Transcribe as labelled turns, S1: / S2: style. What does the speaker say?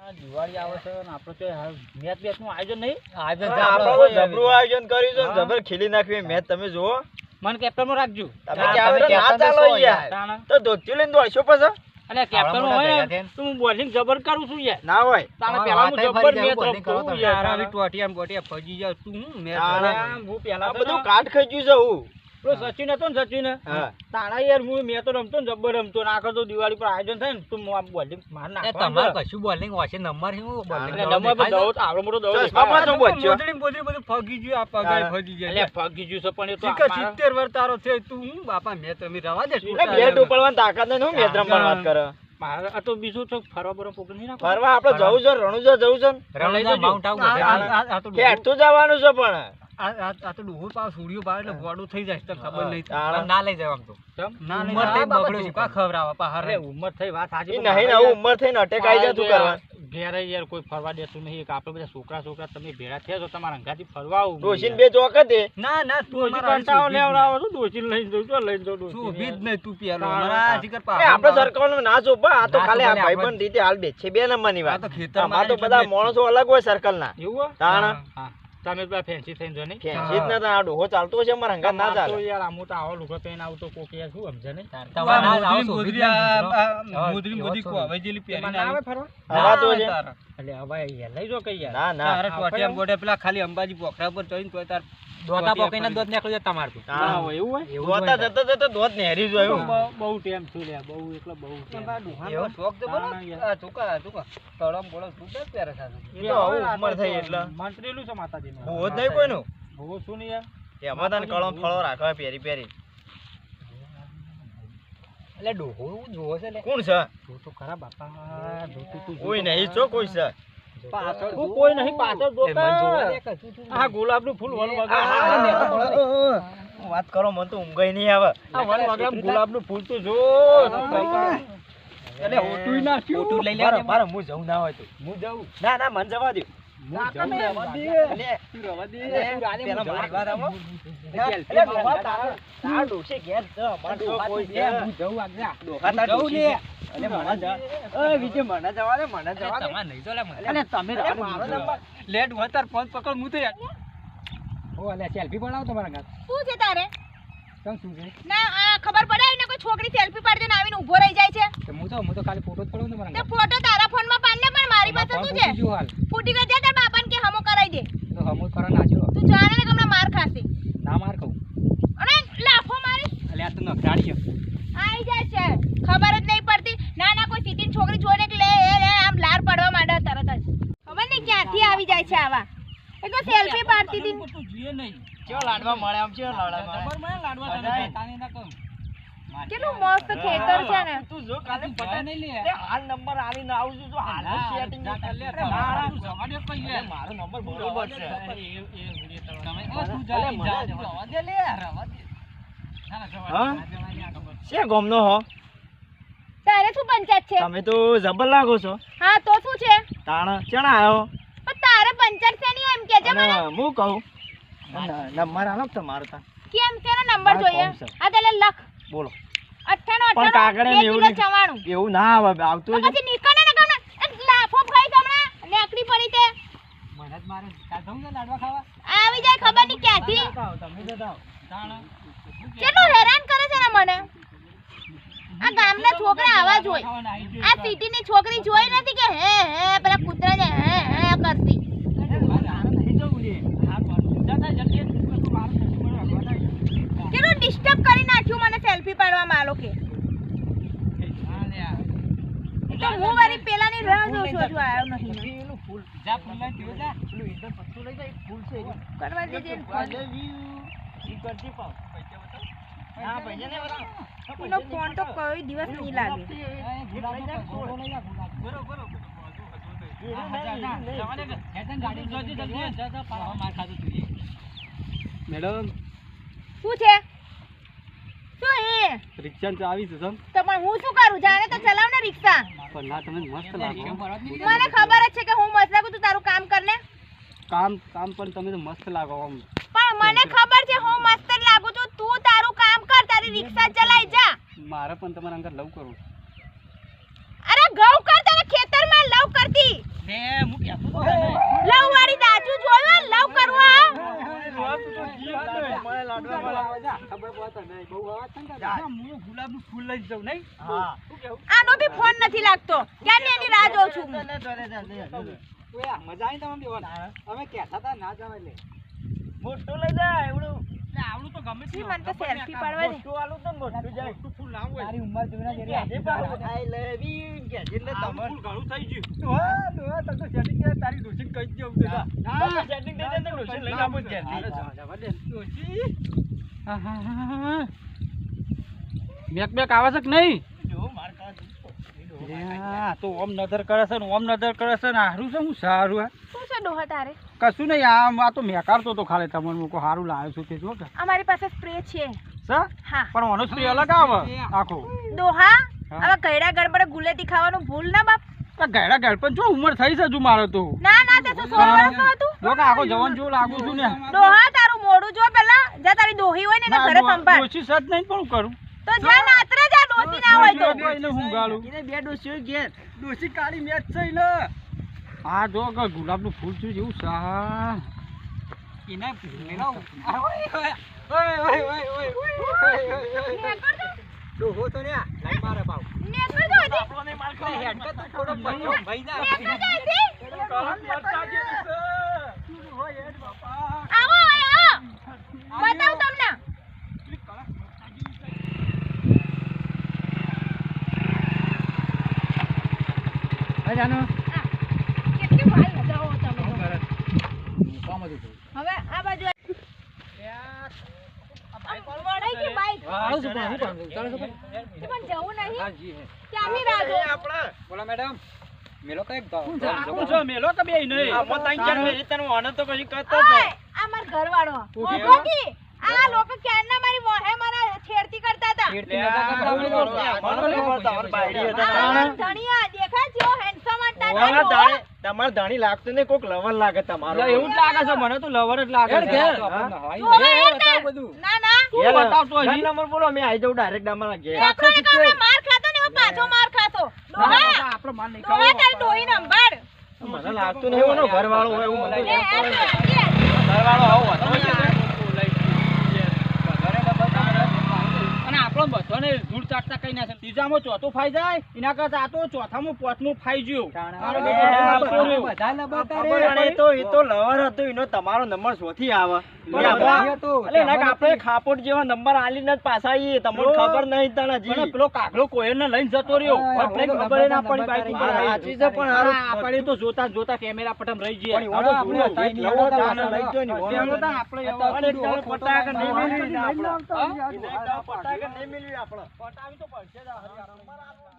S1: આ દિવાળી આવે છે ને આપણે તો મેચ બેચનું આયોજન નહીં.
S2: આપણે
S3: જબરું આયોજન ને
S1: હા.
S3: જબર ખીલી નાખવી મેચ તમે જુઓ.
S1: મને કેપ્ટનમાં રાખજો.
S3: તમે ના ચાલો યાર. તો ધોતિયું લઈને દોડશો પછી.
S1: અને કેપ્ટન હોય તો હું બોલિંગ જબર કરું છું યાર.
S3: ના હોય.
S1: તારે
S2: હા,
S1: પહેલા હું જબર
S2: ફરી
S1: મેચ રમતો. યાર.
S2: તાણે.
S1: ટોટિયા બોટિયા ફજી જાવ તું હું મેચ. હું પહેલા
S3: બધું કાટ ખાઈ ગયું છે હું.
S1: પેલો સચિન હતો ને સચિન? તારા યાર હું મેં તો રમતો ને જબ્બર રમતો ને આખો તો દિવાળી પર આયોજન થાય ને તો બોલિંગ માર
S2: એ
S1: નાખવાનું
S2: તમારે કશું બોલિંગ હોય છે નંબર શું? બોલિંગ
S1: નંબર પર દઉં આવડો મોટો દઉં
S3: ચલ,
S1: દેખાય.
S3: પાપા શું બધું
S2: ફગી ગયું આ
S3: પગાય
S2: ફગી
S1: ગઈ એટલે ફગી ગયું છે પણ એ તો
S2: શીખર
S1: મારા-
S2: સિત્તેર વર તારો છે તું હું બાપા મેં તમે રવા દે
S3: એટલે બેટ ઉપાડવાની તાકાત ને હું મેચ રમવાની વાત કરે.
S1: મારે તો બીજું તો ફરવા નહીં
S3: આપણે જવું છે રણુજા જવું છે
S2: રણુજા માઉન્ટ આવું
S3: કે જવાનું છે પણ.
S2: આ તો ડોહો પાવ સુડિયો પાવ એટલે ગોડું થઈ જાય તો ખબર નહીં. ના લઈ જાવ આમ તો ના
S1: ઉંમર
S2: ઉંમર
S1: થઈ
S2: થઈ બગડ્યો છે કા ખવડાવવા પા
S1: અરે ઉંમર થઈ વાત સાચી
S3: નહીં ને
S1: મારે
S3: આવું ઉંમર અટેક આવી જાય તું કરવા.
S1: ઘેરે યાર કોઈ ફરવા દેતું નહીં એક આપણે બધા છોકરા છોકરા તમે ભેળા થયા છો તમારા અંગાથી ફરવા આવું
S3: ડોશીને બે ચોકતે
S2: ના ના તું
S1: કંટાળો લેવડાવો છો ડોશીને લઈને જઉં છું લઈને જઉં
S2: તું
S1: ડોશીને.
S2: નહીં તું પેલો.
S1: તાણે.
S2: અમારા પા
S3: આપણે સરકારનું ના ચોપા આ તો ખાલી આ ભાઈબંધ રીતે હાલ બે છે બે નંબરની
S2: આ
S3: વાત.
S2: તો ખેતરમાં
S3: તો બધા માણસો અલગ હોય સર્કલના
S1: એવું? હા. તમે પેલા ફેન્સી થઈને જો નહીં.
S3: ફેન્સી જ ના આ ડોહો ચાલતો છે અમારા હંગા ના ચાલે.
S1: યાર આમ તો આવો લુગડો પહેરીને આવતો કોક યાર શું સમજે નહીં.
S2: તમારા ના જાઓ,
S4: મોદરી કો
S2: ને.
S4: હવે જેલી પહેરીને
S1: ના આવે. ફરવા?
S3: આવા તો છે.
S1: એટલે હવે યાર લઈ જો કઈ યાર.
S3: ના ના.
S4: તારે ટોટિયા બોડે પેલા ખાલી અંબાજી પોખરા પર ચડીને તોય તાર
S2: દોતા પકડીને દોત નીકળી જાય તમારે તો.
S1: હોય? એવું હોય
S3: દોતા જતો જતા દોત નેહરી જ હોય
S1: બહુ- ટાઈમ થયો લે બહુ એકલો બહુ.
S2: એવો? શોખ તો બોલો. આ ચૂકા ચૂકા તળમ બોળમ તું બે પહેરે છે.
S3: એ તો આવું ઉંમર થઈ એટલે.
S1: મંત્રીલું છે માતાજી
S3: નું જ નહીં કોઈનું.
S1: હોવો શું નહીં યાર?
S3: એમાં તને કળમ ફળો રાખવા પેરી પેરી.
S2: એટલે ડોહો જોવો છે લે.
S3: કોણ છે?
S1: જો તો ખરા બાપા જો તું તું
S3: કોઈ નહીં. છો કોઈ છે?
S1: પાછળ કોઈ નહીં પાછળ જો આ ગુલાબનું ફૂલ વન વગર.
S3: વાત કરો મને તો ઊંઘાઈ નહીં આવે.
S1: આ વન વગર ફૂલ તો જો. એટલે.
S2: ફોટો લઈ લે
S3: મારે. હું જવું ના હોય તો.
S1: હું જાઉં.
S3: ના ના મને જવા દો
S4: લેટ હોય તાર ફોન પકડ હું તો
S1: સેલ્ફી પડાવો તમારા ઘર.
S5: શું છે તારે?
S1: કેમ શું છે?
S5: ના આ ખબર પડે ને કોઈ છોકરી સેલ્ફી પાડજે ને આવીને ઊભો રહી જાય છે.
S1: તો હું તો હું તો ખાલી ફોટો જ પડાવું તમારા
S5: તે
S1: ઘર.
S5: ફોટો તારા ફોનમાં પાડ પાડને પણ મારી પાસે શું છે? ફૂટી ગયો તાર બાપાને કે હમો કરાઈ દે?
S1: તો હમો ના જો
S5: તું જાણે ને કે હમણાં માર ખાશે?
S1: ના માર કહું
S5: અરે લાફો મારી
S1: અલે આ તો નખરાડી
S5: આઈ જાય છે. ખબર જ નહીં પડતી. ના ના કોઈ સિટીની છોકરી જોઈને લે એ લે આમ લાર પડવા માંડે તરત જ. ખબર નહીં ક્યાંથી આવી જાય છે આવા. એક તો સેલ્ફી પાડતી હતી.
S1: જીએ નહીં.
S3: ચેવો લાડવા મળે આમ ચેવો લાડવા
S1: ખબર મને લાડવા તને
S3: બધાય.
S1: ના કહું.
S5: કેટલું મસ્ત ખેતર છે ને.
S3: તું જો કાલે
S1: તું નહીં લે.
S3: અરે, હાલ નંબર આલીને આવું છું, જો હાલ જ setting
S1: લે,
S3: મારા-
S1: તું કઈ
S3: અરે, મારો નંબર બરોબર છે.
S1: એ- એ તમે- તું જા,
S3: જવા
S1: દે. લે, રવા દે.
S3: છે ગોમનો હો.
S5: તારે શું પંચાયત છે?
S3: તમે તો જબર લાગો છો.
S5: હા તો શું છે?
S3: તાણ ચણા આવ્યો
S5: પણ તારે પંચાયત છે નહીં એમ કે છે મને?
S3: હું કહું નંબર આલો તો તમારો તા
S5: કેમ તેનો નંબર જોઈએ? આ તેલે લખ.
S3: બોલો.
S5: અઠ્ઠાણું
S3: પણ કાગળે એવું એવું ના આવે આવતું
S5: પછી નીકળે ને ને એક લાફો ખાઈ હમણાં. નેકડી પડી તે.
S1: મને જ મારે જવું છે લાડવા ખાવા?
S5: આવી જાય ખબર નહીં ક્યાંથી.
S3: તમે જતા.
S5: કેટલું હેરાન કરે છે ને મને? આ ગામના છોકરા આવા
S1: જોઈ
S5: આ સિટીની છોકરી જોઈ નથી કે હે હે પેલા કૂતરાને હે હે કરતી. કેટલું ડિસ્ટર્બ કરી નાખ્યું મને સેલ્ફી પાડવામાં આ કે તો હું વળી પેલાની રાહ જોઉં છું, હજુ આવ્યો નહીં ફોન. તો કોઈ દિવસ નહીં લાગે.
S4: મેડમ?
S5: શું છે? શું એ
S4: રિક્ષા ચાવી છે સમ
S5: તો પણ હું શું કરું? જાણે તો ચલાવ ને રિક્ષા.
S4: પણ ના તમે મસ્ત લાગો.
S5: મને ખબર જ છે કે હું મસ્ત લાગું તું તારું કામ કર ને
S4: કામ કામ પણ તમે તો મસ્ત લાગો આમ.
S5: પણ મને ખબર છે હું મસ્ત જ લાગુ છું. તું તારું કામ કર તારી રિક્ષા ચલાઈ જા.
S4: મારે પણ તમારા અંગર લવ કરું.
S5: અરે ઘઉં કર તને ખેતરમાં લવ કરતી.
S1: ને હું કહેતો તો તને.
S5: લવ વાળી દાજુ જોયો લવ કરવો હા?
S2: ખબર પડતો નહીં બહુ અવાજ છે
S1: જા, હું ગુલાબનું ફૂલ લઈ જાઉં નહીં?
S3: હા.
S5: આનો બી ફોન નથી લાગતો. ક્યાંની એની રાહ જોઉં છું? હું.
S2: ઓય, મજા આવી તમને બેવાને? અમે કહેતા હતા ના જવાય લે
S3: મોટું લઈ જા એવડું.
S1: આવડું તો ગમે
S5: છે મને તો સેલ્ફી પાડવા દે
S3: મોટું આલું તો મોટું જાય.
S1: મોટું ફૂલ લાવું હોય.
S2: તારી ઉંમર જોઈને જેરી
S3: કે
S1: ફૂલ ઘણું થઈ ગયું.
S2: તમે તો setting તારી ડોશીને કહી છે.
S3: તમે તો ડોશી લઈને આપો.
S1: આહાહાહા. મેક બેક આવે છે કે નહીં?
S3: જો માર કાઢ.
S1: આ તો ઓમ નજર કરે છે ને ઓમ નજર કરે છે ને હારું છે હું સારું આ
S5: શું છે ડોહા તારે?
S1: કશું નહીં આમ આ તો મેકારતો તો ખાલી તમને મૂકો સારું લાવ્યો છું તે જો કે.
S5: અમારી પાસે સ્પ્રે છે.
S1: સર
S5: હા.
S1: પણ ઓનો સ્પ્રે અલગ આવે આખો.
S5: ડોહા
S1: હા.
S5: આવા ગયડા ગડબડે ગુલેટી ખાવાનું ભૂલ ના બાપ.
S1: ગયડા ગળ પણ જો ઉંમર થઈ છે હજુ મારો તો
S5: ના ના તે શું સોળ વર્ષનું હતું
S1: જો કે આખો જવાન જો લાગુ છું ને
S5: ડોહા તારું મોડું જો પેલા જે તારી દોહી હોય ને એને ઘરે સંભાળ
S1: ઓછી સત નહીં પણ હું કરું
S5: તો જા નાત્રે જા ડોસી ના હોય તો
S1: એને હું ગાળું
S3: એને બે ડોશીઓ ઘેર
S1: ડોસી કાળી મેચ છે ને આ જો કે ગુલાબનું ફૂલ છે જેવું સા એને મેલાવ
S2: ડોહો તો ને આ, લાઈ મારે પાવ.
S3: માર.
S2: હેડકા તો થોડો ભાઈ ભાઈ જા.
S5: નેકળ જો હજી. આવો આવો બતાવું તમને. આ, કેટલી વાર જાઓ તમે તો. હવે આ બાજુ વળાઈ ગઈ બાઈક
S2: આવું છું પણ, હું પણ, ચાલો પણ?
S5: જવું નહીં?
S2: હા, જી, હે.
S5: ક્યાંની રાહ જો
S3: આપણે
S2: બોલો મેડમ. મેલો કઈ ભાવ.
S1: આખું મેલો કે બે નહીં.
S3: આમાં ત્રણ ચાર મિનિટ તને આનંદ તો કશું કરતો જ નહીં.
S5: આ માર ઘરવાળો. ભોગોકી આ લોકો ક્યારના મારી મોહે મારા છેડતી કરતા હતા.
S2: ખેડતી નતા કરતા
S3: બાયડી હતા.
S5: ધણિયા હેન્ડસમ હતા
S3: તમારે ધાણી લાગતું નહીં કોક લવર લાગે તમારો.
S1: એવું જ લાગે છે મને તો લવર જ લાગે છે.
S2: બધું.
S5: ના ના.
S3: નંબર બોલો આવી જાઉં ડાયરેક્ટ અમારા ઘેર.
S5: એકલો એકલો મેં માર ખાતો ને પાછો માર ખાતો. ડોહા.
S1: આપણો માલ નહીં
S5: ડોહા ડોહી નંબર
S3: મને લાગતું નહીં એનો ઘરવાળો હોય એવું મને ઘરવાળો આવો હતો
S1: અને આપણો બધાને ધૂળ ચાટતા કઈ ના છે ત્રીજામાં ચોથું ફાઈ જાય એના કરતા આ તો ચોથામાં પાંચમું ફાઈ ગયું.
S3: તો એ તો લવર હતો એનો તમારો નંબર શોથી આવે. આપણે- ખાપોટ જેવા નંબર આલીને જ પાછા આવીએ તમને ખબર નહીં તને હજી.
S1: પેલો કાગડો કોયલને લઈને જતો રહ્યો. ખબર ના પડી બાઈક
S3: સાચી છે પણ.
S1: આપણે તો જોતા જોતા કેમેરા પટમ રહી જઈએ
S2: આપણે
S3: ને પટાકા નહીં મેળવી આપણે.
S1: પટાવી તો પડશે.